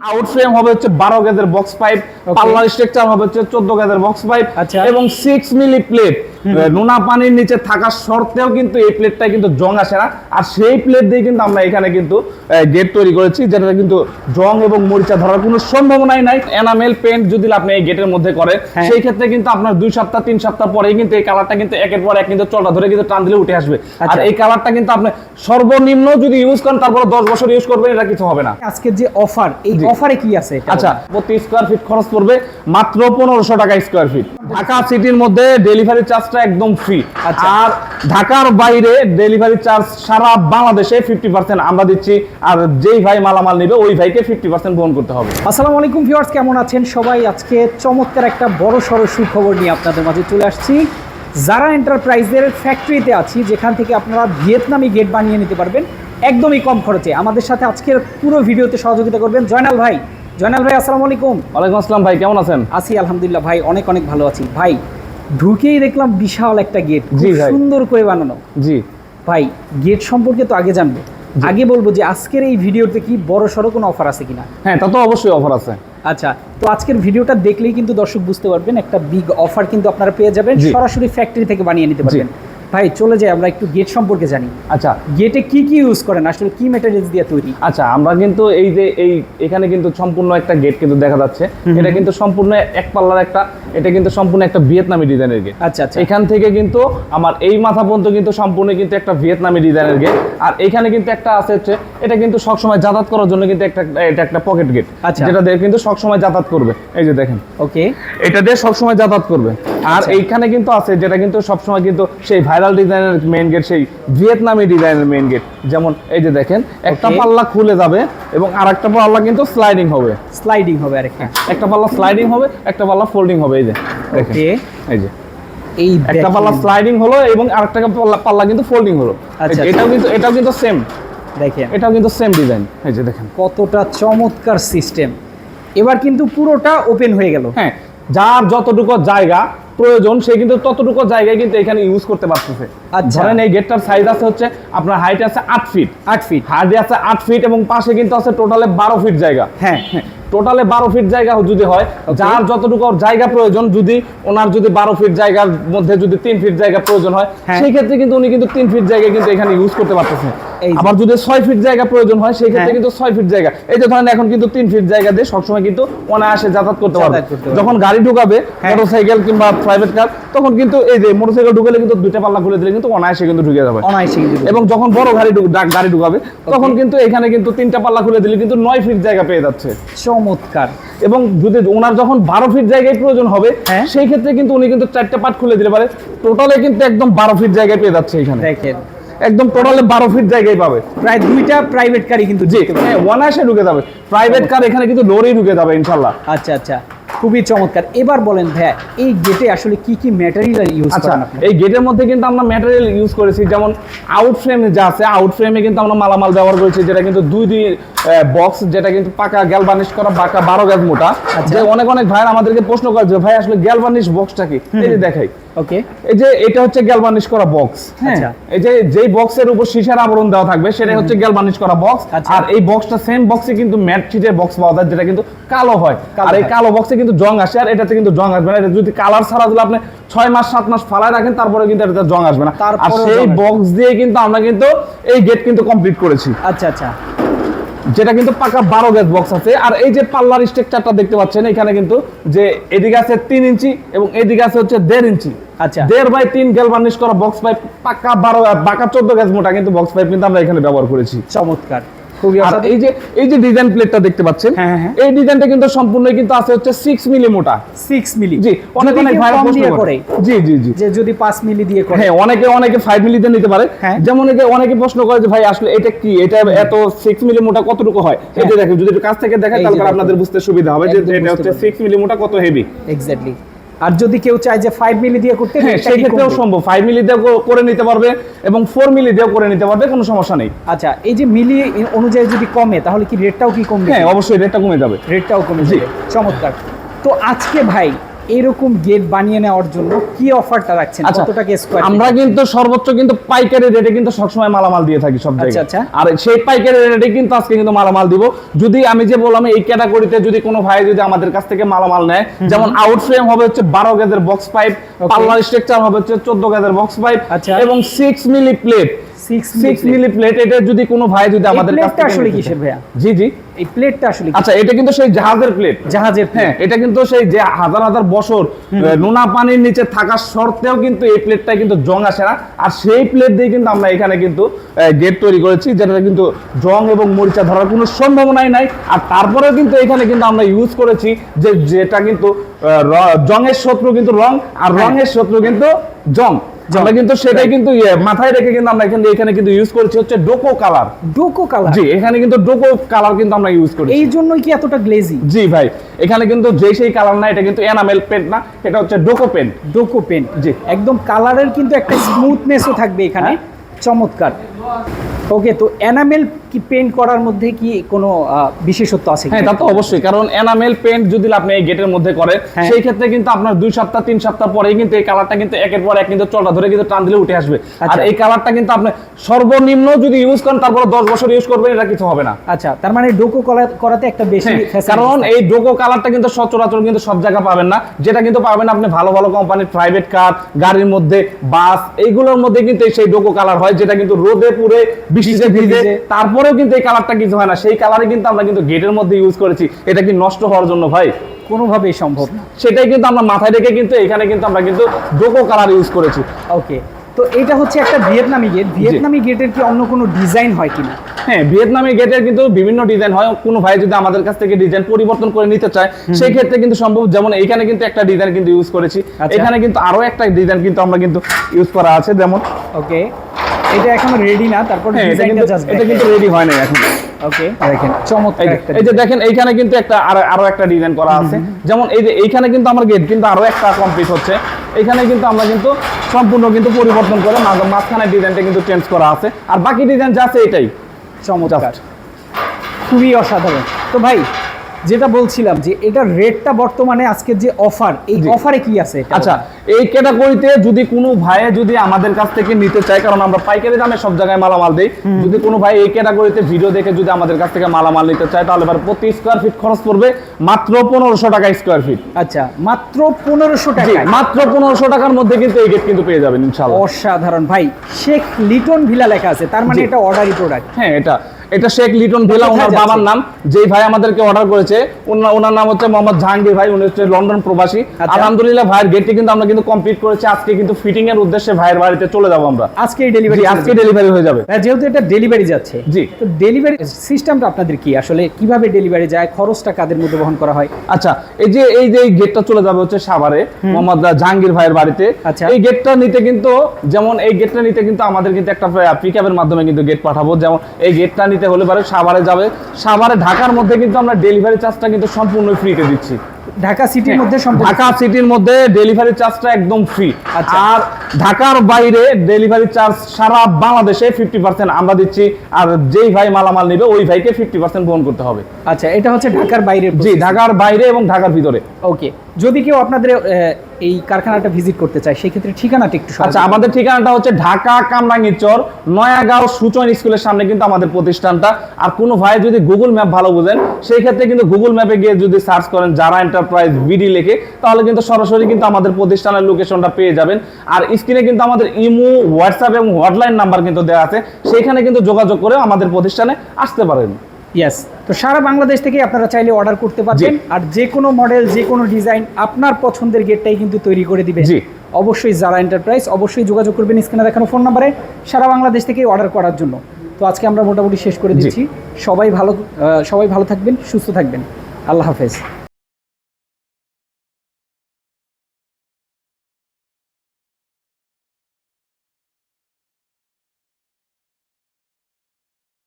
Out frame হবে হচ্ছে বারো গেজের বক্স পাইপ পাল্লার স্ট্রাকচার হবে হচ্ছে চোদ্দ গেজের বক্স পাইপ। এবং সিক্স মিলি প্লেট নোনা পানির নিচে থাকা সত্ত্বেও কিন্তু এই প্লেটটা কিন্তু জং আসে না আর সেই প্লেট দিয়ে কিন্তু আমরা এখানে কিন্তু গেট তৈরি করেছি যেটা কিন্তু জং এবং মরিচা ধরার কোনো সম্ভাবনাই নাই এনামেল পেন্ট যদি আপনি এই গেটের মধ্যে করে হ্যাঁ। সেই ক্ষেত্রে কিন্তু আপনার দুই সপ্তাহ তিন সপ্তাহ পরেই কিন্তু এই কালারটা কিন্তু একের পর এক কিন্তু চলটা ধরে কিন্তু টান দিলে উঠে আসবে আর আচ্ছা। এই কালারটা কিন্তু আপনি সর্বনিম্ন যদি ইউজ করেন তারপরে দশ বছর ইউজ করবেন এটা কিছু হবে না আজকের যে অফার এই। অফারে কি আছে আচ্ছা প্রতি স্কোয়ার ফিট খরচ পড়বে মাত্র পনেরোশো টাকা স্কোয়ার ফিট ঢাকা সিটির মধ্যে ডেলিভারি চার্জটা একদম ফ্রি আচ্ছা। আর ঢাকার বাইরে ডেলিভারি চার্জ সারা বাংলাদেশে ফিফটি পার্সেন্ট আমরা দিচ্ছি। আর যেই ভাই মালামাল নেবে ওই ভাইকে ফিফটি পার্সেন্ট বহন করতে হবে। আসসালামু আলাইকুম ভিউয়ার্স কেমন আছেন সবাই? আজকে চমৎকার একটা বড় সড়ো সুখবর নিয়ে আপনাদের মাঝে চলে আসছি। যারা এন্টারপ্রাইজের ফ্যাক্টরিতে আছি যেখান থেকে আপনারা ভিয়েতনামি গেট বানিয়ে নিতে পারবেন একদমই কম খরচে। আমাদের সাথে আজকের পুরো ভিডিওতে সহযোগিতা করবেন জয়নাল ভাই। জয়নাল ভাই আসসালামু আলাইকুম। ওয়ালাইকুম আসসালাম ভাই কেমন আছেন? আছি আলহামদুলিল্লাহ ভাই অনেক অনেক ভালো আছি। ভাই ঢুকেই দেখলাম বিশাল একটা গেট সুন্দর করে বানানো। জি। ভাই গেট সম্পর্কে তো আগে জানব। আগে বলব যে আজকের এই ভিডিওতে কি বড় সড়ো কোনো অফার আছে কিনা? হ্যাঁ তা তো অবশ্যই অফার আছে। আচ্ছা তো আজকের ভিডিওটা দেখলেই কিন্তু দর্শক বুঝতে পারবেন একটা বিগ অফার কিন্তু আপনারা পেয়ে যাবেন। সরাসরি ফ্যাক্টরি থেকে বানিয়ে নিতে পারবেন। ভাই চলে যাই আমরা একটু গেট সম্পর্কে জানি। আচ্ছা। গেটে কি কি ইউজ করেন? আসলে কি ম্যাটেরিয়ালস দিয়ে তৈরি? আচ্ছা আমরা কিন্তু এই যে এই এখানে কিন্তু সম্পূর্ণ একটা গেট কিন্তু দেখা যাচ্ছে। এটা কিন্তু সম্পূর্ণ এক পাল্লার একটা এটা কিন্তু সম্পূর্ণ একটা ভিয়েতনামি ডিজাইনের গেট আচ্ছা আচ্ছা। এখান থেকে কিন্তু আমার এই মাথা পর্যন্ত কিন্তু সম্পূর্ণ কিন্তু একটা ভিয়েতনামি ডিজাইনের গেট আর এখানে কিন্তু একটা আছে হচ্ছে এটা কিন্তু সবসময় যাতায়াত করার জন্য কিন্তু একটা এটা একটা পকেট গেট আচ্ছা। যেটা দিয়ে কিন্তু সবসময় যাতায়াত করবে। এই যে দেখেন। ওকে এটা দিয়ে সবসময় যাতায়াত করবে। আর আচ্ছা। এইখানে কিন্তু আছে যেটা কিন্তু সবসময় কিন্তু সেই ভাইরাল ডিজাইনের মেইন গেট সেই ভিয়েতনামি ডিজাইনের মেইন গেট যেমন এই যে দেখেন একটা পাল্লা খুলে যাবে এবং আর একটা পাল্লা কিন্তু স্লাইডিং হবে। স্লাইডিং হবে আরেকটা। একটা পাল্লা স্লাইডিং হবে একটা পাল্লা ফোল্ডিং হবে এই যে দেখেন। এই যে। এই একটা পাল্লা স্লাইডিং হলো এবং আরেকটা পাল্লা পাল্লা কিন্তু ফোল্ডিং হলো। আচ্ছা, এটাও কিন্তু এটাও কিন্তু সেম দেখেন। এটাও কিন্তু সেম ডিজাইন এই যে দেখেন। কতটা চমৎকার সিস্টেম এবার কিন্তু পুরোটা ওপেন হয়ে গেল। হ্যাঁ যার যতটুকু জায়গা প্রয়োজন সে কিন্তু ততটুকু জায়গায় কিন্তু এখানে ইউজ করতে পারতেছে। ধরেন এই গেটটার সাইজ আছে হচ্ছে আপনার হাইট আছে আট ফিট আট ফিট হাইট আছে আট ফিট এবং পাশে কিন্তু আছে টোটালে বারো ফিট জায়গা হ্যাঁ টোটালে বারো ফিট জায়গা যদি হয় যার যতটুকু জায়গা প্রয়োজন যদি ওনার যদি বারো ফিট জায়গার মধ্যে যদি তিন ফিট জায়গা প্রয়োজন হয় হ্যাঁ। সেই ক্ষেত্রে কিন্তু উনি কিন্তু তিন ফিট জায়গা কিন্তু এখানে ইউজ করতে পারতেছে এই যে। আবার যদি ছয় ফিট জায়গা প্রয়োজন হয় সেই ক্ষেত্রে হ্যাঁ। কিন্তু ছয় ফিট জায়গা এই যে ধরেন এখন কিন্তু তিন ফিট জায়গা দিয়ে সবসময় কিন্তু অনায়াসে যাতায়াত করতে পারবে। যখন গাড়ি ঢুকাবে হ্যাঁ। মোটরসাইকেল কিংবা প্রাইভেট কার তখন কিন্তু এই যে মোটরসাইকেল ঢুকালে কিন্তু দুইটা পাল্লা খুলে দিলে কিন্তু অনায়াসে কিন্তু ঢুকে যাবে। অনায়াসে কিন্তু এবং যখন বড় গাড়ি ঢুক- গাড়ি ঢুকাবে তখন কিন্তু এখানে কিন্তু তিনটা পাল্লা খুলে দিলে কিন্তু নয় ফিট জায়গা পেয়ে যাচ্ছে। চমৎকার। এবং যদি ওনার যখন বারো ফিট জায়গায় প্রয়োজন হবে হ্যাঁ। সেই ক্ষেত্রে কিন্তু উনি কিন্তু চারটা পার্ট খুলে দিতে পারে। টোটালে কিন্তু একদম বারো ফিট জায়গায় পেয়ে যাচ্ছে এখানে। দেখেন। একদম টোটালে বারো ফিট জায়গায় পাবে। প্রায় দুইটা প্রাইভেট গাড়ি কিন্তু জি। পারে। হ্যাঁ অনায়াসে ঢুকে যাবে। প্রাইভেট কার এখানে কিন্তু লোরেই ঢুকে যাবে ইনশাল্লাহ আচ্ছা আচ্ছা। খুবই চমৎকার। এবার বলেন ভাইয়া এই গেটে আসলে কি কি ম্যাটেরিয়াল ইউজ আচ্ছা করেন আপনি? এই গেটের মধ্যে কিন্তু আমরা ম্যাটেরিয়াল ইউজ করেছি যেমন আউট ফ্রেমে যা আছে আউট ফ্রেমে কিন্তু আমরা মালামাল ব্যবহার করেছি যেটা কিন্তু দুই দুই বক্স যেটা কিন্তু পাকা গ্যালভানিশ করা পাকা বারো গ্যাস মোটা। আচ্ছা। যে অনেক অনেক ভাই আমাদেরকে প্রশ্ন করে যে ভাই আসলে গ্যালভানিশ বক্সটা কি? এই দেখাই। ওকে। এই যে এটা হচ্ছে গ্যালবানিশ করা বক্স হ্যাঁ? আচ্ছা। এই যে যেই বক্সের উপর সীসার আবরণ দেওয়া থাকবে সেটা হচ্ছে গ্যালবানিশ করা বক্স আচ্ছা। আর এই বক্সটা সেম বক্সে কিন্তু ম্যাট শীটের বক্স পাওয়া যায় যেটা কিন্তু কালো হয়। আর এই কালো বক্সে কিন্তু জং আসে আর এটাতে কিন্তু জং আসবে না। এটা যদি কালার ছাড়া দিলে আপনি ছয় মাস সাত মাস ফালায় রাখেন তারপরে কিন্তু এটাতে জং আসবে না। আর সেই। বক্স দিয়ে কিন্তু আমরা কিন্তু এই গেট কিন্তু কমপ্লিট করেছি। আচ্ছা আচ্ছা। যেটা কিন্তু পাকা বারো গ্যাস বক্স আছে। আর এই যে পাল্লার স্ট্রাকচারটা দেখতে পাচ্ছেন এখানে কিন্তু যে এদিকে আছে তিন ইঞ্চি এবং এদিকে আছে হচ্ছে দেড় ইঞ্চি। আচ্ছা। দেড় বাই তিন গ্যালভার্নিশ করা বক্স পাইপ পাকা বারো পাকা চোদ্দ গ্যাস মোটা কিন্তু বক্স পাইপ কিন্তু আমরা এখানে ব্যবহার করেছি। চমৎকার। খুবই আর অসাধারণ। এই যে এই যে ডিজাইন প্লেটটা দেখতে পাচ্ছেন হ্যাঁ, হ্যাঁ। এই ডিজাইনটা কিন্তু সম্পূর্ণ কিন্তু আছে হচ্ছে সিক্স মিলি মোটা। 6 মিলি জি অনেক অনেক কেউ ভাইরা কম প্রশ্ন দিয়ে করে। করে। জি জি জি। যে যদি 5 মিলি দিয়ে করে। হ্যাঁ অনেকে অনেকে ফাইভ মিলিতে নিতে পারে। হ্যাঁ। যেমন অনেকে প্রশ্ন করে যে ভাই আসলে এটা কি? এটা এত সিক্স মিলি মোটা কতটুকু হয়? এই যে দেখেন যদি একটু কাছ থেকে তাহলে আপনাদের বুঝতে সুবিধা হবে যে এটা হচ্ছে মিলি মোটা কত হেভি এক্স্যাক্টলি আর যদি কেউ চায় যে ফাইভ মিলি দিয়ে করতে হ্যাঁ রেটটা সেই ক্ষেত্রেও সম্ভব। ফাইভ মিলি দিয়ে করে নিতে পারবে এবং ফোর মিলি দিয়েও করে নিতে পারবে কোনো সমস্যা নেই। আচ্ছা এই যে মিলি অনুযায়ী যদি কমে তাহলে কি রেটটাও কি কমবে? হ্যাঁ অবশ্যই রেটটা কমে যাবে। রেটটাও কমে যাবে। চমৎকার। তো আজকে ভাই এরকম গেট বানিয়ে নেওয়ার জন্য কি অফারটা রাখছেন? আচ্ছা কত টাকা স্কোয়ার আমরা কিন্তু সর্বোচ্চ কিন্তু পাইকারি রেটে কিন্তু সবসময় মালামাল দিয়ে থাকি সব জায়গায়। আচ্ছা। আর সেই পাইকারি রেটে কিন্তু আজকে কিন্তু মালামাল দিব। যদি আমি যে বললাম এই ক্যাটাগরিতে যদি কোনো ভাই যদি আমাদের কাছ থেকে মালামাল নেয় যেমন আউট ফ্রেম হবে হচ্ছে বারো গেজের বক্স পাইপ পাল্লার স্ট্রাকচার হবে হচ্ছে চোদ্দ গেজের বক্স পাইপ আচ্ছা। এবং six milli plate six six milli plate এটা যদি কোনো ভাই যদি আমাদের কাছ থেকে আসলে কিসের ভাইয়া? জি জি। এই প্লেটটা আসলে আচ্ছা এটা কিন্তু সেই জাহাজের প্লেট জাহাজের হ্যাঁ এটা কিন্তু সেই যে হাজার হাজার বছর নোনা পানির নিচে থাকা সত্ত্বেও কিন্তু এই প্লেটটা কিন্তু জং আসে না। আর সেই প্লেট দিয়ে কিন্তু আমরা এখানে কিন্তু গেট তৈরি করেছি যেটা কিন্তু জং এবং মরিচা ধরার কোনো সম্ভাবনাই নাই। আর তারপরেও কিন্তু এখানে কিন্তু আমরা ইউজ করেছি যে যেটা কিন্তু আহ, র- জংয়ের শত্রু কিন্তু রং আর হ্যাঁ। রঙের শত্রু কিন্তু জং জং। আমরা কিন্তু সেটাই কিন্তু ইয়ে, মাথায় রেখে কিন্তু আমরা এখানে এখানে কিন্তু ইউজ করছি হচ্ছে ডোকো কালার ডোকো কালার জি এখানে কিন্তু ডোকো কালার কিন্তু আমরা ইউজ করি এই জন্যই কি এতটা গ্লেজি জি ভাই এখানে কিন্তু যে সেই কালার না এটা কিন্তু এনামেল পেন্ট না এটা হচ্ছে ডোকো পেন্ট ডোকো পেন্ট জি। একদম কালারের কিন্তু একটা স্মুথনেসও থাকবে এখানে। চমৎকার। ওকে তো এনামেল কি পেন্ট করার মধ্যে কি কোনো বিশেষত্ব আছে হ্যাঁ তা তো অবশ্যই কারণ এনামেল পেন্ট যদি আপনি এই গেটের মধ্যে করেন হ্যাঁ। সেই ক্ষেত্রে কিন্তু আপনার দুই সপ্তাহ তিন সপ্তাহ পরেই কিন্তু এই কালারটা কিন্তু একের পর এক কিন্তু চলটা ধরে কিন্তু টান দিলে উঠে আসবে আর আচ্ছা। এই কালারটা কিন্তু আপনি সর্বনিম্ন যদি ইউজ করেন তারপরে দশ বছর ইউজ করবেন এটা কিছু হবে না আচ্ছা তার মানে ডোকো করা- করাতে একটা বেশি হ্যাঁ, কারণ এই ডোকো কালারটা কিন্তু সচরাচর কিন্তু সব জায়গা পাবেন না যেটা কিন্তু পাবেন আপনি ভালো ভালো কোম্পানির প্রাইভেট কার গাড়ির মধ্যে বাস এইগুলোর মধ্যে কিন্তু সেই ডোকো কালার হয় যেটা কিন্তু রোদে পুরে বৃষ্টিতে ভিজে ভিজে। তারপরেও কিন্তু এই কালারটা কিছু হয় না। সেই কালারে কিন্তু আমরা কিন্তু গেটের মধ্যে ইউজ করেছি। এটা কি নষ্ট হওয়ার জন্য ভাই? কোনোভাবেই সম্ভব না। সেটাই কিন্তু আমরা মাথায় রেখে কিন্তু এখানে কিন্তু আমরা কিন্তু ডোকো কালার ইউজ করেছি। ওকে তো এটা হচ্ছে একটা ভিয়েতনামি গেট ভিয়েতনামি গেটের কি অন্য কোনো ডিজাইন হয় কিনা? হ্যাঁ ভিয়েতনামি গেটের কিন্তু বিভিন্ন ডিজাইন হয়। কোনো ভাই যদি আমাদের কাছ থেকে ডিজাইন পরিবর্তন করে নিতে চায় সেই ক্ষেত্রে কিন্তু সম্ভব। যেমন এখানে কিন্তু একটা ডিজাইন কিন্তু ইউজ করেছি। আচ্ছা। এখানে কিন্তু আরও একটা ডিজাইন কিন্তু আমরা কিন্তু ইউজ করা আছে। যেমন ওকে এটা এখনও রেডি না তারপর হ্যাঁ এটা ডিজাইনটা কিন্তু জাস্ট এটা কিন্তু রেডি হয় না এখন। ওকে দেখেন চমৎকার এই যে- একটা এই যে দেখেন এইখানে কিন্তু একটা আরও আরও একটা ডিজাইন করা আছে। যেমন এই যে এইখানে কিন্তু আমার গেট কিন্তু আরও একটা কমপ্লিট হচ্ছে। এখানে কিন্তু আমরা কিন্তু সম্পূর্ণ কিন্তু পরিবর্তন করে মাঝ- মাঝখানে ডিজাইনটা কিন্তু চেঞ্জ করা আছে। আর বাকি ডিজাইন যা আছে এটাই চমৎকার. খুবই অসাধারণ। তো ভাই যেটা বলছিলাম যে এটা রেটটা বর্তমানে আজকের যে অফার এই অফারে কি আছে আচ্ছা এই ক্যাটাগরিতে যদি কোনো ভাই যদি আমাদের কাছ থেকে নিতে চায় কারণ আমরা পাইকারি দামে সব জায়গায় মালামাল দেই যদি কোনো ভাই এই ক্যাটাগরিতে ভিডিও দেখে যদি আমাদের কাছ থেকে মালামাল নিতে চায় তাহলে এবার প্রতি স্কোয়ার ফিট খরচ পড়বে মাত্র পনেরোশো টাকা স্কোয়ার ফিট আচ্ছা মাত্র পনেরোশো টাকা মাত্র পনেরোশো টাকার মধ্যে কিন্তু এই গেট কিন্তু পেয়ে যাবেন ইনশাল্লাহ অসাধারণ। ভাই শেখ লিটন ভিলা লেখা আছে তার মানে এটা অর্ডারি প্রোডাক্ট হ্যাঁ এটা। এটা শেখ লিটন ভেলা ওনার বাবার নাম যেই ভাই আমাদেরকে অর্ডার করেছে ওনার নাম হচ্ছে মোহাম্মদ জাহাঙ্গীর ভাই উনি হচ্ছে লন্ডন প্রবাসী। আচ্ছা। আলহামদুলিল্লাহ ভাইয়ের গেটটি কিন্তু আমরা কিন্তু কমপ্লিট করেছি। আজকে কিন্তু ফিটিং এর উদ্দেশ্যে ভাইয়ের বাড়িতে চলে যাব আমরা। আজকে ডেলিভারি আজকে ডেলিভারি হয়ে যাবে। যেহেতু এটা ডেলিভারি যাচ্ছে জি। তো ডেলিভারি সিস্টেমটা আপনাদের কি? আসলে কীভাবে ডেলিভারি যায় খরচটা কাদের মধ্যে বহন করা হয়? আচ্ছা এই যে এই যে গেটটা চলে যাবে হচ্ছে সাভারে মোহাম্মদ জাহাঙ্গীর ভাইয়ের বাড়িতে। আচ্ছা। এই গেটটা নিতে কিন্তু যেমন এই গেটটা নিতে কিন্তু আমাদের কিন্তু একটা পিকআপের মাধ্যমে কিন্তু গেট পাঠাবো। যেমন এই গেটটা নিতে হলে পারে সাভারে যাবে। সাভারে ঢাকার মধ্যে কিন্তু আমরা ডেলিভারি চার্জটা কিন্তু সম্পূর্ণ ফ্রিতে দিচ্ছি। ঢাকা সিটির মধ্যে ঢাকা সিটির মধ্যে ডেলিভারি চার্জটা একদম ফ্রি আচ্ছা। আর ঢাকার বাইরে ডেলিভারি চার্জ সারা বাংলাদেশে ফিফটি পার্সেন্ট আমরা দিচ্ছি। আর যেই ভাই মালামাল নেবে ওই ভাইকে ফিফটি পার্সেন্ট বহন করতে হবে। আচ্ছা এটা হচ্ছে ঢাকার বাইরের জি ঢাকার বাইরে এবং ঢাকার ভিতরে। ওকে যদি কেউ আপনাদের এই কারখানাটা ভিজিট করতে চায় সেই ক্ষেত্রে ঠিকানাটা একটু আচ্ছা আমাদের ঠিকানাটা হচ্ছে ঢাকা কামরাঙ্গীর চর নয়াগাঁও সুচন স্কুলের সামনে কিন্তু আমাদের প্রতিষ্ঠানটা। আর কোনো ভাই যদি গুগল ম্যাপ ভালো বুঝেন সেই ক্ষেত্রে কিন্তু গুগল ম্যাপে গিয়ে যদি সার্চ করেন যারা এন্টারপ্রাইজ বিডি লেখে তাহলে কিন্তু সরাসরি কিন্তু আমাদের প্রতিষ্ঠানের লোকেশনটা পেয়ে যাবেন। আর স্ক্রিনে কিন্তু আমাদের ইমো হোয়াটসঅ্যাপ এবং হটলাইন নাম্বার কিন্তু দেওয়া আছে। সেখানে কিন্তু যোগাযোগ করে আমাদের প্রতিষ্ঠানে আসতে পারেন। ইয়েস তো সারা বাংলাদেশ থেকে আপনারা চাইলে অর্ডার করতে পারবেন। আর যে কোনো মডেল যে কোনো ডিজাইন আপনার পছন্দের গেটটাই কিন্তু তৈরি করে দিবে জি। অবশ্যই যারা এন্টারপ্রাইজ অবশ্যই যোগাযোগ করবেন স্ক্রিনে দেখানো ফোন নাম্বারে সারা বাংলাদেশ থেকে অর্ডার করার জন্য। তো আজকে আমরা মোটামুটি শেষ করে। দিচ্ছি। সবাই ভালো সবাই ভালো থাকবেন সুস্থ থাকবেন। আল্লাহ হাফেজ।